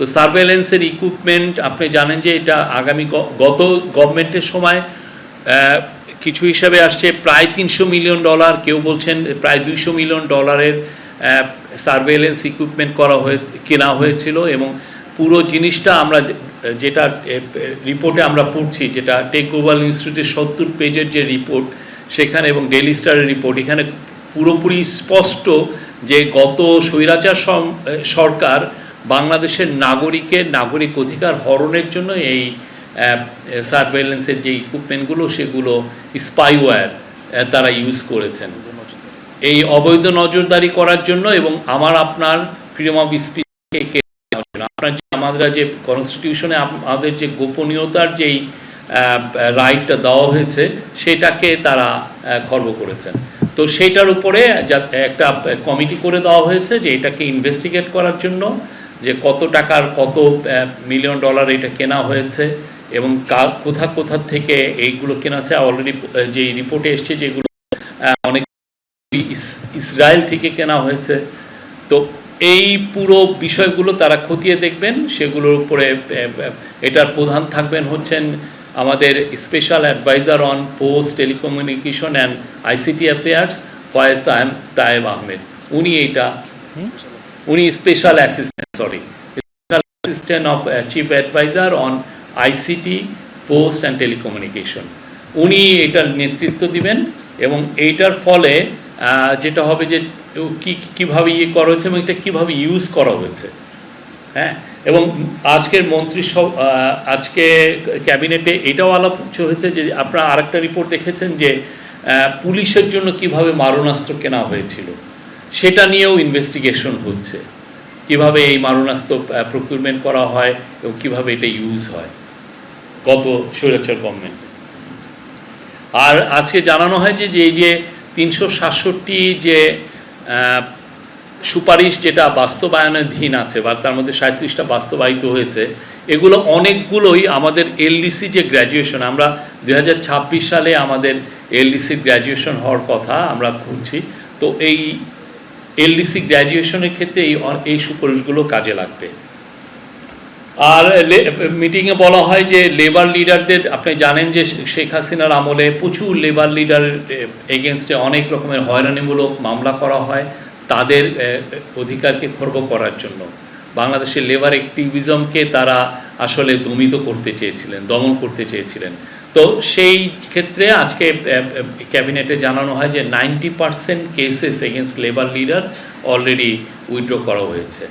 তো সার্ভেলেন্সের ইকুইপমেন্ট আপনি জানেন যে এটা আগামী গত গভর্নমেন্টের সময় কিছু হিসাবে আসছে, প্রায় তিনশো মিলিয়ন ডলার কেউ বলছেন প্রায় দুইশো মিলিয়ন ডলারের সার্ভেলেন্স ইকুইপমেন্ট করা হয়েছে, কেনা হয়েছিল এবং পুরো জিনিসটা আমরা যেটা রিপোর্টে আমরা পড়ছি, যেটা টেক গ্লোবাল ইনস্টিটিউটের সত্তর পেজের যে রিপোর্ট সেখানে এবং ডেলি স্টারের রিপোর্ট এখানে পুরোপুরি স্পষ্ট যে গত স্বৈরাচার সরকার বাংলাদেশের নাগরিকের নাগরিক অধিকার হরণের জন্য এই সার্ভেলেন্সের যে ইকুইপমেন্টগুলো সেগুলো স্পাইওয়্যার তারা ইউজ করেছেন। এই অবৈধ নজরদারি করার জন্য এবং আমার, আপনার ফ্রিডম অফ স্পিচকে আপনার যে, আমাদের যে কনস্টিটিউশনে আমাদের যে গোপনীয়তার যেই রাইটটা দেওয়া হয়েছে, সেটাকে তারা খর্ব করেছেন। তো সেটার উপরে একটা কমিটি করে দেওয়া হয়েছে যে এটাকে ইনভেস্টিগেট করার জন্য যে কত টাকার কত মিলিয়ন ডলার এটা কেনা হয়েছে এবং কোথা কোথা থেকে এইগুলো কেনা আছে অলরেডি যে রিপোর্টে এসছে যেগুলো অনেক ইসরায়েল থেকে কেনা হয়েছে। তো এই পুরো বিষয়গুলো তারা খতিয়ে দেখবেন। সেগুলোর উপরে এটার প্রধান থাকবেন হচ্ছেন আমাদের special adviser on post telecommunication and ICT affairs Faiz Taiyem Taiyeb Ahmed উনি এইটা উনি special assistant sorry special assistant of chief adviser on ICT post and telecommunication উনি এটার নেতৃত্ব দিবেন এবং এইটার ফলে যেটা হবে যে কি, কীভাবে ইয়ে করা হয়েছে এবং এটা কীভাবে ইউজ করা হয়েছে। হ্যাঁ? এবং আজকের মন্ত্রী আজকে ক্যাবিনেটে এটাও আলাপ হয়েছে যে, আপনারা আরেকটা রিপোর্ট দেখেছেন যে পুলিশের জন্য কীভাবে মারণাস্ত্র কেনা হয়েছিল। সেটা নিয়েও ইনভেস্টিগেশন হচ্ছে। কীভাবে এই মারণাস্ত্র প্রকিউরমেন্ট করা হয় এবং কীভাবে এটা ইউজ হয়। গত স্বৈরাচার গভর্নমেন্ট। আর আজকে জানানো হয় যে এই যে তিনশো সাতষট্টি যে সুপারিশ যেটা বাস্তবায়নাধীন আছে বা তার মধ্যে সাঁত্রিশটা বাস্তবায়িত হয়েছে, এগুলো অনেকগুলোই আমাদের এলডিসি যে গ্র্যাজুয়েশন আমরা দু হাজার ছাব্বিশ সালে আমাদের এলডিসির গ্র্যাজুয়েশন হওয়ার কথা আমরা খুঁজছি। তো এই এলডিসি গ্র্যাজুয়েশনের ক্ষেত্রে এই এই সুপারিশগুলো কাজে লাগবে। আর মিটিংয়ে বলা হয় যে লেবার লিডারদের আপনি জানেন যে শেখ হাসিনার আমলে প্রচুর লেবার লিডার এগেনস্টে অনেক রকমের হয়রানিমূলক মামলা করা হয় তাদের অধিকারকে খর্ব করার জন্য। বাংলাদেশের লেবার অ্যাক্টিভিজমকে তারা আসলে দমিত করতে চেয়েছিলেন, দমন করতে চেয়েছিলেন। তো সেই ক্ষেত্রে আজকে ক্যাবিনেটে জানানো হয় যে ninety percent cases against labour leader already withdraw করা হয়েছে।